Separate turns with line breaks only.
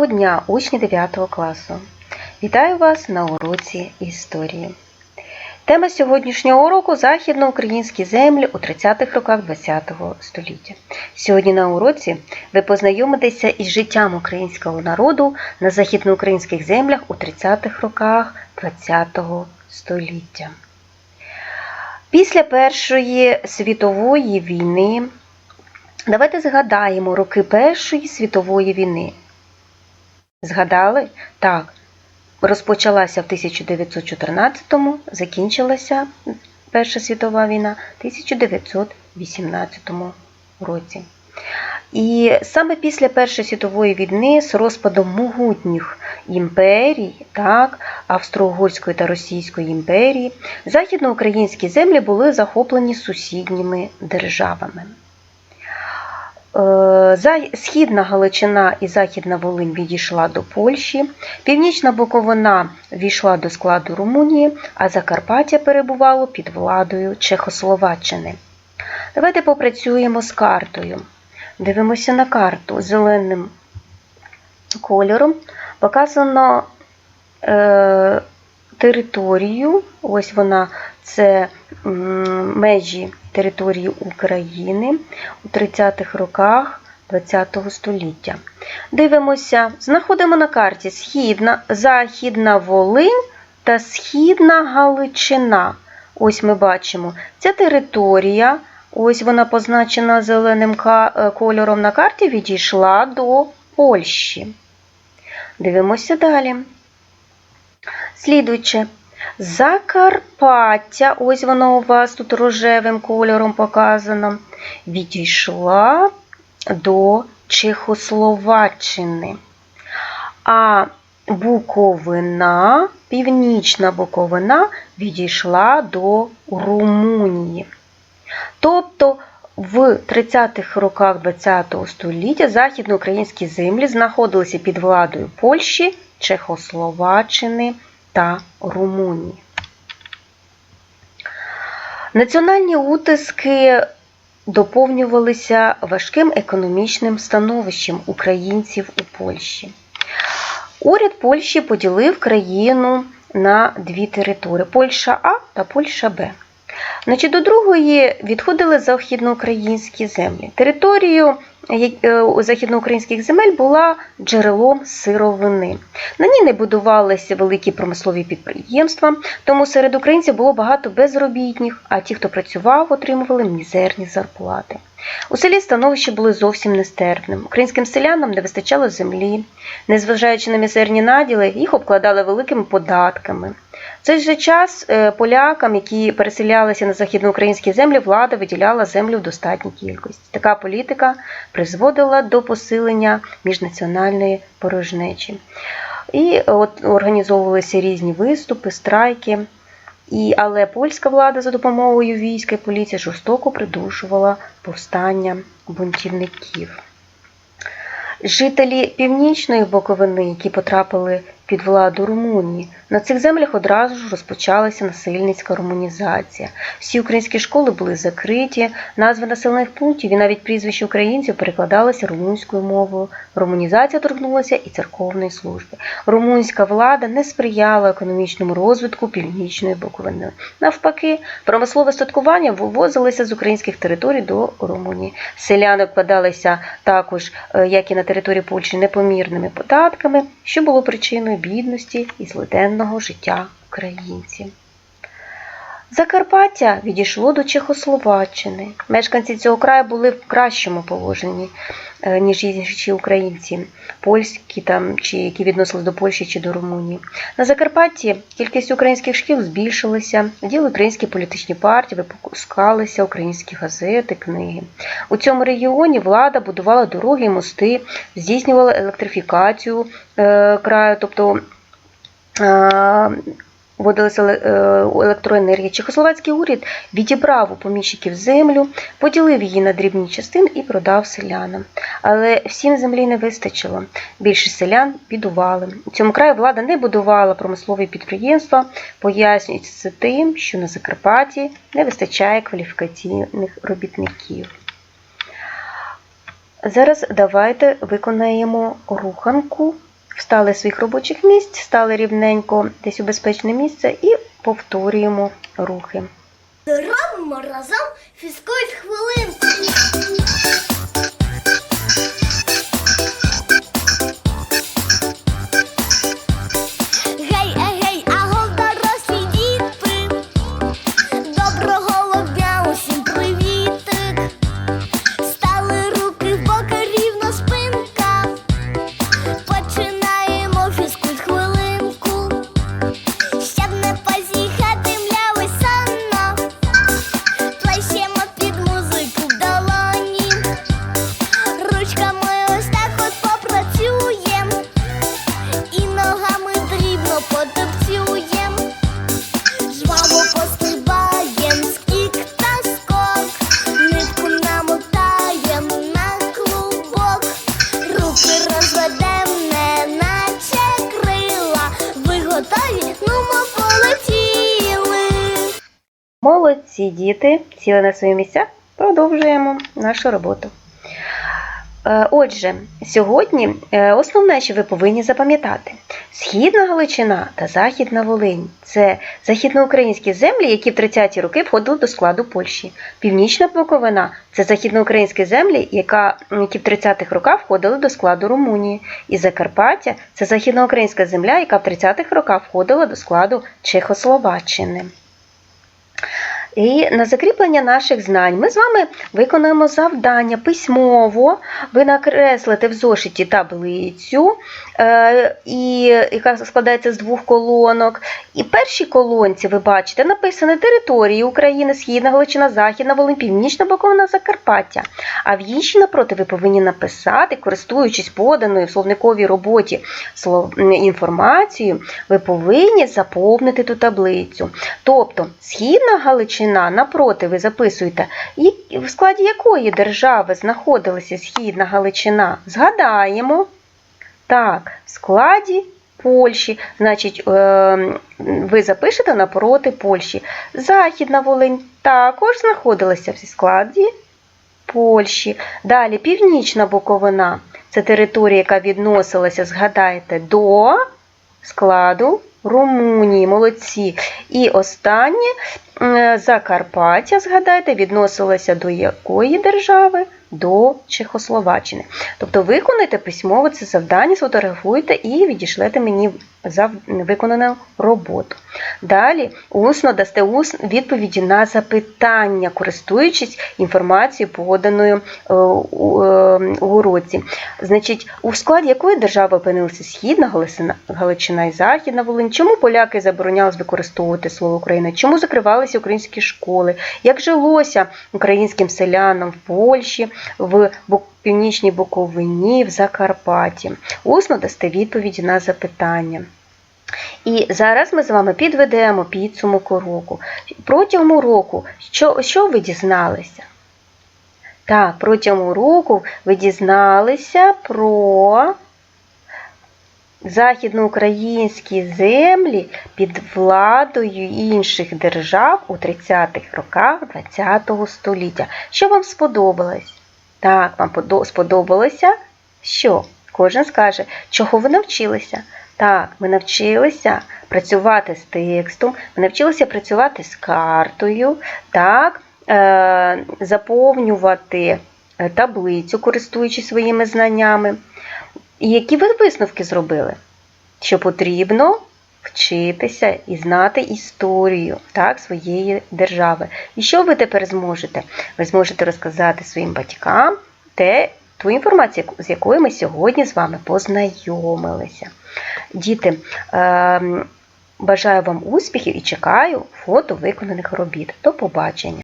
Доброго дня, учні 9 класу! Вітаю вас на уроці історії. Тема сьогоднішнього уроку західноукраїнські землі у 30-х роках ХХ століття. Сьогодні на уроці ви познайомитеся із життям українського народу на західноукраїнських землях у 30-х роках ХХ століття. Після Першої світової війни давайте згадаємо роки Першої світової війни. Згадали? Так. Розпочалася в 1914-му, закінчилася Перша світова війна в 1918 році. І саме після Першої світової війни з розпадом могутніх імперій, так, Австро-Угорської та Російської імперії, західноукраїнські землі були захоплені сусідніми державами. Е, Східна Галичина і Західна Волинь відійшла до Польщі, Північна Буковина війшла до складу Румунії, а Закарпаття перебувало під владою Чехословаччини. Давайте попрацюємо з картою. Дивимося на карту зеленим кольором. Показано е, територію, ось вона це межі території України у 30-х роках ХХ століття. Дивимося, знаходимо на карті Східна, Західна Волинь та Східна Галичина. Ось ми бачимо, ця територія, ось вона позначена зеленим кольором на карті, відійшла до Польщі. Дивимося далі. Слідуюче. Закарпаття, ось воно у вас тут рожевим кольором показано, відійшла до Чехословаччини. А Буковина, Північна Буковина відійшла до Румунії. Тобто в 30-х роках ХХ століття західноукраїнські землі знаходилися під владою Польщі, Чехословаччини та Румунії. Національні утиски доповнювалися важким економічним становищем українців у Польщі. Уряд Польщі поділив країну на дві території Польща А та Польща Б. Значить, До другої відходили західноукраїнські землі. Територію західноукраїнських земель була джерелом сировини. На ній не будувалися великі промислові підприємства, тому серед українців було багато безробітних, а ті, хто працював, отримували мізерні зарплати. У селі становище були зовсім нестерпним. Українським селянам не вистачало землі. Незважаючи на мізерні наділи, їх обкладали великими податками. Цей же час полякам, які переселялися на західноукраїнські землі, влада виділяла землю в достатній кількості. Така політика призводила до посилення міжнаціональної порожнечі. І от організовувалися різні виступи, страйки. І, Але польська влада за допомогою війська і поліції жорстоко придушувала повстання бунтівників. Жителі північної Боковини, які потрапили під владу Румунії, на цих землях одразу ж розпочалася насильницька румунізація. Всі українські школи були закриті, назви населених пунктів і навіть прізвища українців перекладалися румунською мовою. Румунізація торкнулася і церковної служби. Румунська влада не сприяла економічному розвитку північної Буковини. Навпаки, промислове статкування вивозилося з українських територій до Румунії. Селяни вкладалися також, як і на території Польщі, непомірними податками, що було причиною бідності і злиденного життя українців. Закарпаття відійшло до Чехословаччини. Мешканці цього краю були в кращому положенні, ніж інші українці, польські там, чи які відносились до Польщі чи до Румунії. На Закарпатті кількість українських шкіл збільшилася, діли українські політичні партії, випускалися українські газети, книги. У цьому регіоні влада будувала дороги і мости, здійснювала електрифікацію е, краю, тобто е, Вводилася електроенергія. Чехословацький уряд відібрав у поміщиків землю, поділив її на дрібні частини і продав селянам. Але всім землі не вистачило. Більшість селян бідували. У цьому краї влада не будувала промислові підприємства, пояснюється це тим, що на Закарпатті не вистачає кваліфікаційних робітників. Зараз давайте виконаємо руханку встали з своїх робочих місць, стали рівненько десь у безпечне місце і повторюємо рухи.
Робимо разом фізкульт хвилинку.
Молодці діти, сіли на свої місця, продовжуємо нашу роботу. Е, Отже, сьогодні е, основне, що ви повинні запам'ятати: Східна Галичина та Західна Волинь це західноукраїнські землі, які в 30-ті роки входили до складу Польщі. Північна Буковина це західноукраїнські землі, які в 30-х роках входили до складу Румунії. І Закарпаття це західноукраїнська земля, яка в 30-х роках входила до складу Чехословаччини. І на закріплення наших знань ми з вами виконуємо завдання письмово. Ви накреслите в зошиті таблицю, е, яка складається з двох колонок. І в першій колонці ви бачите написано території України, Східна Галичина, Західна Волинь, Північна Буковина, Закарпаття. А в іншій напроти ви повинні написати, користуючись поданою в словниковій роботі інформацією, ви повинні заповнити ту таблицю. Тобто Східна Галичина напроти ви записуєте, в складі якої держави знаходилася Східна Галичина. Згадаємо. Так, в складі Польщі. Значить, е, ви запишете напроти Польщі. Західна Волинь також знаходилася в складі Польщі. Далі Північна Буковина. Це територія, яка відносилася, згадайте, до складу Румунії. Молодці. І останнє Закарпаття, згадайте, відносилося до якої держави? До Чехословаччини. Тобто виконайте письмово це завдання, сфотографуйте і відішлете мені за виконану роботу. Далі усно дасте ус відповіді на запитання, користуючись інформацією, поданою е, е, у уроці. Значить, у складі якої держави опинилися Східна Галичина і Західна Волинь? Чому поляки заборонялись використовувати слово Україна? Чому закривалися українські школи? Як жилося українським селянам в Польщі, в Північній Буковині, в Закарпатті? Усно дасте відповіді на запитання. І зараз ми з вами підведемо підсумок уроку. Протягом уроку, що, що ви дізналися? Так, протягом уроку ви дізналися про західноукраїнські землі під владою інших держав у 30-х роках ХХ століття. Що вам сподобалось? Так, вам сподобалося? Що? Кожен скаже, чого ви навчилися? Так, ми навчилися працювати з текстом, ми навчилися працювати з картою, так, е, заповнювати е, таблицю, користуючись своїми знаннями. І які ви висновки зробили? Що потрібно вчитися і знати історію так, своєї держави. І що ви тепер зможете? Ви зможете розказати своїм батькам те, ту інформацію, з якою ми сьогодні з вами познайомилися. Діти, ем, бажаю вам успіхів і чекаю фото виконаних робіт. До побачення!